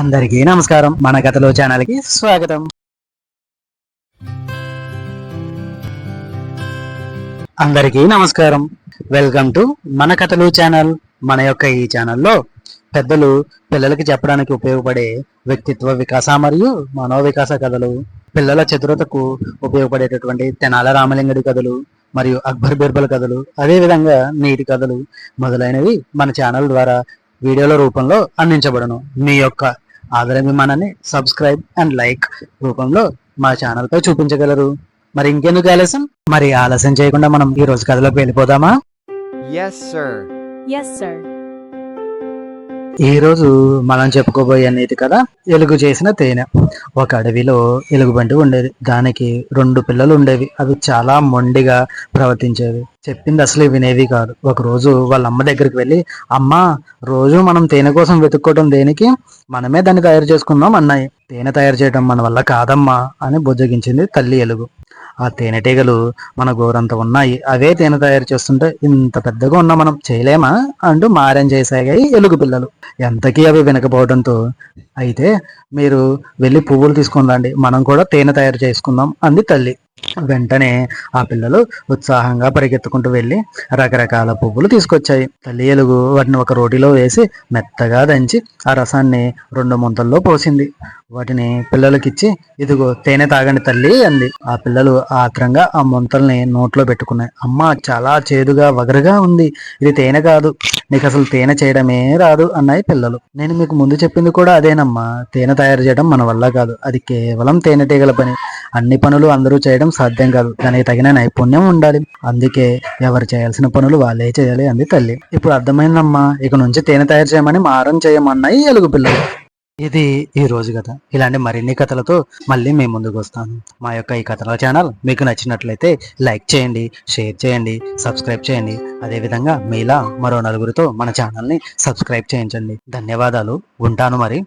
అందరికీ నమస్కారం. మన కథలో ఛానల్కి స్వాగతం. అందరికీ నమస్కారం. వెల్కమ్ టు మన కథలు ఛానల్. మన యొక్క ఈ ఛానల్లో పెద్దలు పిల్లలకి చెప్పడానికి ఉపయోగపడే వ్యక్తిత్వ వికాస మరియు మనోవికాస కథలు పిల్లల చతురతకు ఉపయోగపడేటటువంటి తెనాల రామలింగడి కథలు మరియు అక్బర్ బీర్బల్ కథలు అదే విధంగా కథలు మొదలైనవి మన ఛానల్ ద్వారా వీడియోల రూపంలో అందించబడను. మీ యొక్క ఆదరాభిమానాన్ని సబ్స్క్రైబ్ అండ్ లైక్ రూపంలో మా ఛానల్ పై చూపించగలరు మరి ఇంకెందుకు ఆలస్యం మరి ఆలస్యం చేయకుండా మనం ఈ రోజు కథలోకి వెళ్ళిపోదామా Yes, sir. Yes, sir. ఈ రోజు మనం చెప్పుకోబోయే నీతి కదా ఎలుగు చేసిన తేనె. ఒక అడవిలో ఎలుగుబంటి ఉండేది. దానికి రెండు పిల్లలు ఉండేవి. అవి చాలా మొండిగా ప్రవర్తించేవి. చెప్పింది అసలు వినేవి కాదు. ఒక రోజు వాళ్ళ అమ్మ దగ్గరికి వెళ్ళి అమ్మ రోజు మనం తేనె కోసం వెతుక్కోవడం దేనికి? మనమే దాన్ని తయారు చేసుకుందాం అన్నాయి. తేనె తయారు చేయడం మన వల్ల కాదమ్మా అని బుజ్జగించింది తల్లి ఎలుగు. ఆ తేనెటీగలు మన గోరంత ఉన్నాయి. అవే తేనె తయారు చేస్తుంటే ఇంత పెద్దగా ఉన్నా మనం చేయలేమా? అంటూ మారం చేసాగాయి ఎలుగు పిల్లలు. ఎంతకీ అవి వినకపోవడంతో. అయితే మీరు వెళ్ళి పువ్వులు తీసుకుని రండి. మనం కూడా తేనె తయారు చేసుకుందాం అంది తల్లి. వెంటనే ఆ పిల్లలు ఉత్సాహంగా పరిగెత్తుకుంటూ వెళ్ళి రకరకాల పువ్వులు తీసుకొచ్చాయి. తల్లి ఎలుగు వాటిని ఒక రోటిలో వేసి మెత్తగా దంచి ఆ రసాన్ని రెండు ముంతల్లో పోసింది. వాటిని పిల్లలకిచ్చి ఇదిగో తేనె తాగండి తల్లి అంది. ఆ పిల్లలు ఆత్రంగా ఆ ముంతల్ని నోట్లో పెట్టుకున్నాయి. అమ్మ చాలా చేదుగా వగరుగా ఉంది. ఇది తేనె కాదు. నీకు అసలు తేనె చేయడమే రాదు అన్నాయి పిల్లలు. నేను మీకు ముందు చెప్పింది కూడా అదేనమ్మా. తేనె తయారు చేయడం మన వల్ల కాదు. అది కేవలం తేనెటీగల పని. అన్ని పనులు అందరూ చేయడం సాధ్యం కాదు. దానికి తగిన నైపుణ్యం ఉండాలి. అందుకే ఎవరు చేయాల్సిన పనులు వాళ్ళే చేయాలి అంది తల్లి. ఇప్పుడు అర్థమైందమ్మా. ఇక నుంచి తేనె తయారు చేయమని మారం చేయమన్నాయి ఎలుగు పిల్లలు. ఇది ఈ రోజు కథ. ఇలాంటి మరిన్ని కథలతో మళ్ళీ మేము ముందుకు వస్తాను. మా యొక్క ఈ కథల ఛానల్ మీకు నచ్చినట్లయితే లైక్ చేయండి షేర్ చేయండి సబ్స్క్రైబ్ చేయండి. అదేవిధంగా మీలా మరో నలుగురితో మన ఛానల్ని సబ్స్క్రైబ్ చేయించండి. ధన్యవాదాలు. ఉంటాను మరి.